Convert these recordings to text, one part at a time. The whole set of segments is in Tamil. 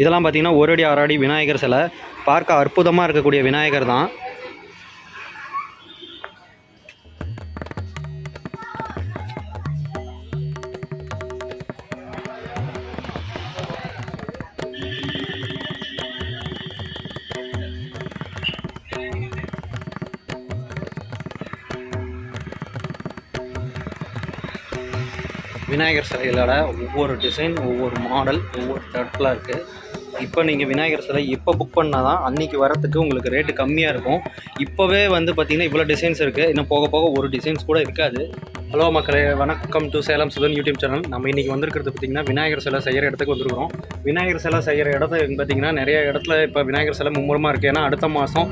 இதெல்லாம் பார்த்தீங்கன்னா ஒரு அடி அரை அடி விநாயகர் சிலை. பார்க்க அற்புதமாக இருக்கக்கூடிய விநாயகர் தான். விநாயகர் சிலைகளோட ஒவ்வொரு டிசைன் ஒவ்வொரு மாடல் ஒவ்வொரு தட்டில் இருக்குது இப்போ நீங்கள் விநாயகர் சிலை இப்போ புக் பண்ணால் தான் அன்றைக்கி வரத்துக்கு உங்களுக்கு ரேட்டு கம்மியாக இருக்கும். இப்போவே வந்து பார்த்திங்கன்னா இவ்வளோ டிசைன்ஸ் இருக்குது இன்னும் போக போக ஒரு டிசைன்ஸ் கூட இருக்காது. ஹலோ மக்களே வணக்கம் to Salem Sudhan YouTube channel. நம்ம இன்றைக்கி வந்திருக்கிறது பார்த்திங்கன்னா விநாயகர் சிலை செய்கிற இடத்துக்கு வந்திருக்கிறோம். விநாயகர் சிலை செய்கிற இடத்துக்கு பார்த்திங்கன்னா நிறைய இடத்துல இப்போ விநாயகர் சிலை மும்முரமாக இருக்குது ஏன்னா அடுத்த மாதம்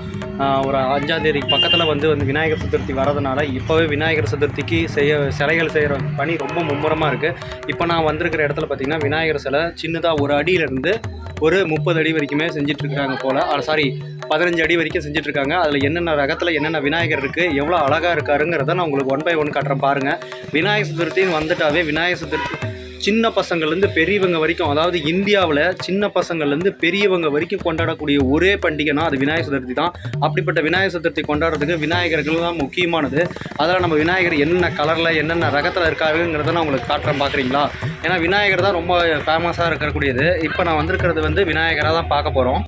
ஒரு அஞ்சாந்தேதி பக்கத்தில் வந்து வந்து விநாயகர் சதுர்த்தி வரதுனால இப்போவே விநாயகர் சதுர்த்திக்கு செய்ய சிலைகள் செய்கிற பணி ரொம்ப மும்முரமாக இருக்குது இப்போ நான் வந்திருக்கிற இடத்துல பார்த்திங்கன்னா விநாயகர் சிலை சின்னதாக ஒரு அடியிலேருந்து ஒரு முப்பது அடி வரைக்குமே செஞ்சிட்ருக்காங்க போல். சாரி பதினஞ்சு அடி வரைக்கும் செஞ்சிட்ருக்காங்க. அதில் என்னென்ன ரகத்தில் என்னென்ன விநாயகர் இருக்குது எவ்வளோ அழகாக இருக்காருங்கிறத நான் உங்களுக்கு ஒன் பை ஒன் காட்டுறேன் பாருங்கள் விநாயகர் சதுர்த்தின்னு வந்துட்டாவே விநாயகர் சதுர்த்தி சின்ன பசங்கள்லேருந்து பெரியவங்க வரைக்கும் அதாவது இந்தியாவில் சின்ன பசங்கள்லேருந்து பெரியவங்க வரைக்கும் கொண்டாடக்கூடிய ஒரே பண்டிகைனா அது விநாயகர் சதுர்த்தி தான். அப்படிப்பட்ட விநாயகர் சதுர்த்தி கொண்டாடுறதுக்கு விநாயகர்கள் தான் முக்கியமானது. அதில் நம்ம விநாயகர் என்னென்ன கலரில் என்னென்ன ரகத்தில் இருக்காருங்கிறத நான் உங்களுக்கு காட்டுறேன் பார்க்குறீங்களா ஏன்னா விநாயகர் தான் ரொம்ப ஃபேமஸாக இருக்கக்கூடியது. இப்போ நான் வந்திருக்கிறது வந்து விநாயகராக தான் பார்க்க போகிறோம்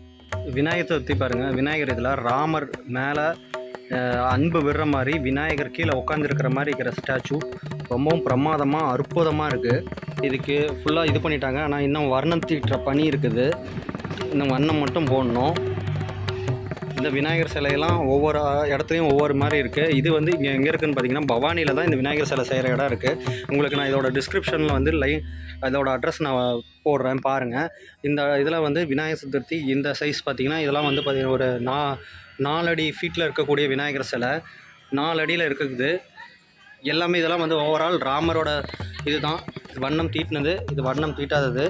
விநாயகர் சதுர்த்தி பாருங்கள் விநாயகர் இதில் ராமர் மேலே அன்பு விடுற மாதிரி விநாயகர் கீழே உட்காந்துருக்கிற மாதிரி இருக்கிற ஸ்டாச்சு ரொம்பவும் பிரமாதமாக அற்புதமாக இருக்குது இதுக்கு ஃபுல்லாக இது பண்ணிட்டாங்க. ஆனால் இன்னும் வர்ணம் தீட்டுற பணி இருக்குது. இன்னும் வண்ணம் மட்டும் போடணும். இந்த விநாயகர் சிலையெல்லாம் ஒவ்வொரு இடத்துலையும் ஒவ்வொரு மாதிரி இருக்குது இது வந்து இங்கே எங்கே இருக்குன்னு பார்த்தீங்கன்னா பவானியில் தான் இந்த விநாயகர் சிலை செய்கிற இடம் இருக்குது உங்களுக்கு நான் இதோட டிஸ்கிரிப்ஷனில் வந்து லை அதோட அட்ரஸ் நான் போடுறேன் பாருங்கள் இந்த இதில் வந்து விநாயகர் சதுர்த்தி இந்த சைஸ் பார்த்தீங்கன்னா இதெல்லாம் வந்து பார்த்தீங்கன்னா ஒரு நா நாலடி ஃபீட்டில் இருக்கக்கூடிய விநாயகர் சிலை. நாலடியில் இருக்குது. எல்லாமே இதெல்லாம் வந்து ஓவரால் ராமரோட இதுதான். வண்ணம் தீட்டினது. இது வண்ணம் தீட்டாதது.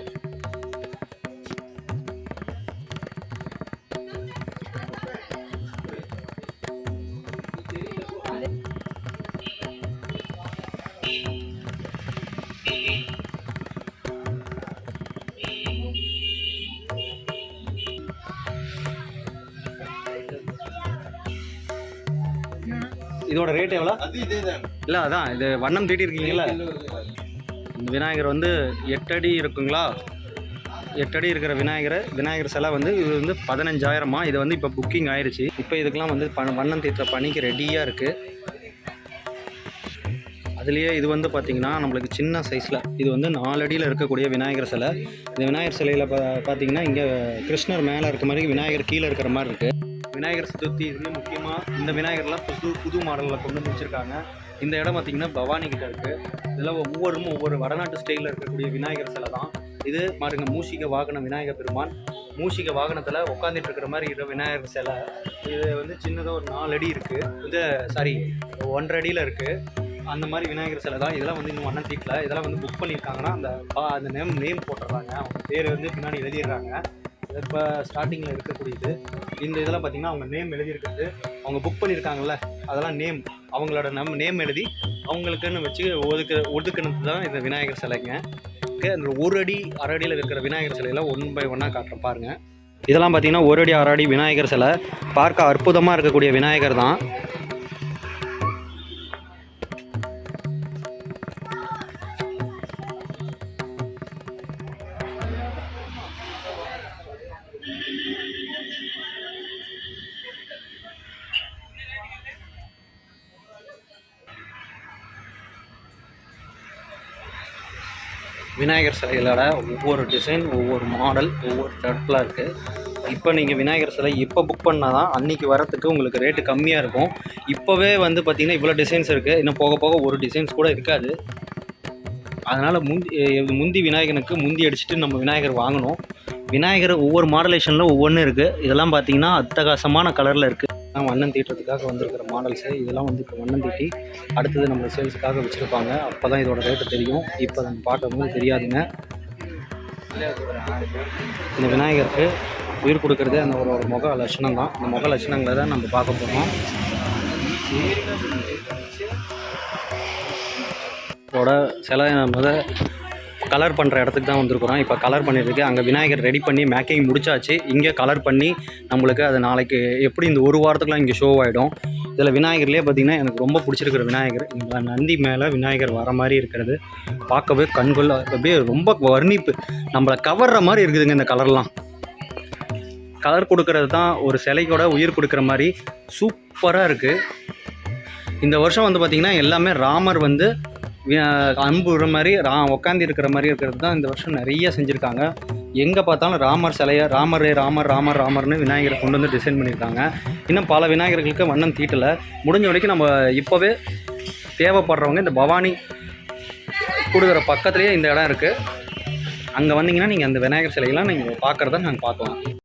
இதோட ரேட் எவ்வளோ? இல்லை அதான் இது வண்ணம் தீட்டியிருக்கீங்களா இந்த விநாயகர் வந்து எட்டடி இருக்குங்களா? எட்டடி இருக்கிற விநாயகர் விநாயகர் சிலை வந்து இது வந்து பதினஞ்சாயிரமா? இது வந்து இப்போ புக்கிங் ஆயிருச்சு. இப்போ இதுக்கெல்லாம் வந்து ப வண்ணம் தீட்டுற பணிக்கு ரெடியாக இருக்குது அதுலேயே இது வந்து பார்த்திங்கன்னா நம்மளுக்கு சின்ன சைஸில் இது வந்து நாலு அடியில் இருக்கக்கூடிய விநாயகர் சிலை. இந்த விநாயகர் சிலையில் பா பார்த்தீங்கன்னா இங்கே கிருஷ்ணர் மேலே இருக்க மாதிரி விநாயகர் கீழே இருக்கிற மாதிரி இருக்குது விநாயகர் சதுர்த்தி இதுலேயும் முக்கியமாக இந்த விநாயகர்லாம் புது புது மாடலில் கொண்டு வந்து வச்சுருக்காங்க இந்த இடம் பார்த்திங்கன்னா பவானி கிட்ட இருக்குது இதில் ஒவ்வொரும் ஒவ்வொரு வடநாட்டு ஸ்டைலில் இருக்கக்கூடிய விநாயகர் சிலை தான். இது பாருங்க மூஷிக வாகன விநாயகர் பெருமான். மூஷிக வாகனத்தில் உட்காந்துட்டு இருக்கிற மாதிரி இருக்கிற விநாயகர் சிலை. இது வந்து சின்னதாக ஒரு நாலு அடி இருக்குது இது சாரி ஒன்றரை அடியில் இருக்குது அந்த மாதிரி விநாயகர் சிலை தான். இதெல்லாம் வந்து இன்னும் வண்ணம் தீட்டில் இதெல்லாம் வந்து புக் பண்ணியிருக்காங்கன்னா அந்த பா- அந்த நேம் நேம் போட்டுடுறாங்க அவங்க பேர் வந்து பின்னாடி எழுதிடுறாங்க. இப்போ ஸ்டார்டிங்கில் இருக்கக்கூடியது. இந்த இதெல்லாம் பார்த்தீங்கன்னா அவங்க நேம் எழுதியிருக்கிறது. அவங்க புக் பண்ணியிருக்காங்கல்ல அதெல்லாம் நேம் அவங்களோட நம் நேம் எழுதி அவங்களுக்குன்னு வச்சு ஒதுக்கு ஒதுக்குனது தான் இந்த விநாயகர் சிலைங்க. இந்த ஒரு அடி அரை அடியில் இருக்கிற விநாயகர் சிலையெல்லாம் ஒன் பை ஒன்னாக காட்டுறேன் பாருங்கள் இதெல்லாம் பார்த்தீங்கன்னா ஒரு அடி அரை அடி விநாயகர் சிலை. பார்க்க அற்புதமாக இருக்கக்கூடிய விநாயகர் தான். விநாயகர் சிலைகளோட ஒவ்வொரு டிசைன் ஒவ்வொரு மாடல் ஒவ்வொரு தட்டில் இருக்குது இப்போ நீங்கள் விநாயகர் சிலை இப்போ புக் பண்ணால் தான் அன்றைக்கி வரத்துக்கு உங்களுக்கு ரேட்டு கம்மியாக இருக்கும். இப்போவே வந்து பார்த்திங்கன்னா இவ்வளோ டிசைன்ஸ் இருக்குது இன்னும் போக போக ஒரு டிசைன்ஸ் கூட இருக்காது. அதனால் முந்தி முந்தி விநாயகனுக்கு முந்தி அடிச்சுட்டு நம்ம விநாயகர் வாங்கணும். விநாயகர் ஒவ்வொரு மாடலேஷனில் ஒவ்வொன்றும் இருக்குது இதெல்லாம் பார்த்தீங்கன்னா அத்தகாசமான கலரில் இருக்குது நான் வண்ணம் தீட்டுறதுக்காக வந்திருக்கிற மாடல்ஸு இதெல்லாம் வந்து இப்போ வண்ணம் தீட்டி அடுத்தது நம்ம சேல்ஸுக்காக வச்சுருப்பாங்க. அப்போ தான் இதோட ரேட்டு தெரியும். இப்போ நம்ம பார்க்கும்போது தெரியாதுங்க. இந்த விநாயகருக்கு உயிர் கொடுக்கறதே அந்த ஒரு ஒரு முக லட்சணம் தான். அந்த முக லட்சணங்களை தான் நம்ம பார்க்க போகிறோம் இதோட சில முத கலர் பண்ணுற இடத்துக்கு தான் வந்திருக்கிறோம். இப்போ கலர் பண்ணியிருக்கு. அங்கே விநாயகர் ரெடி பண்ணி மேக்கிங் முடிச்சாச்சு. இங்கே கலர் பண்ணி நம்மளுக்கு அது நாளைக்கு எப்படி இந்த ஒரு வாரத்துக்குலாம் இங்கே ஷோ ஆகிடும் இதில் விநாயகர்லேயே பார்த்திங்கன்னா எனக்கு ரொம்ப பிடிச்சிருக்கிற விநாயகர். இந்த நந்தி மேலே விநாயகர் வர மாதிரி இருக்கிறது. பார்க்கவே கண்கள் அப்படியே ரொம்ப வர்ணிப்பு. நம்மளை கவர்ற மாதிரி இருக்குதுங்க இந்த கலர்லாம். கலர் கொடுக்கறது தான் ஒரு சிலைக்கோட உயிர் கொடுக்குற மாதிரி சூப்பராக இருக்குது இந்த வருஷம் வந்து பார்த்திங்கன்னா எல்லாமே ராமர் வந்து அன்பு விடுற மாதிரி ரா உட்காந்து இருக்கிற மாதிரி இருக்கிறது தான் இந்த வருஷம் நிறைய செஞ்சுருக்காங்க. எங்கே பார்த்தாலும் ராமர் சிலையை ராமர் ராமர் ராமர் ராமர்னு விநாயகரை கொண்டு வந்து டிசைன் பண்ணியிருக்காங்க. இன்னும் பல விநாயகர்களுக்கு வண்ணம் தீட்டலை. முடிஞ்ச வரைக்கும் நம்ம இப்போவே தேவைப்படுறவங்க இந்த பவானி கொடுக்குற பக்கத்துலேயே இந்த இடம் இருக்குது அங்கே வந்தீங்கன்னா நீங்கள் அந்த விநாயகர் சிலையெல்லாம் நீங்கள் பார்க்குறத நாங்கள் பார்க்கலாம்.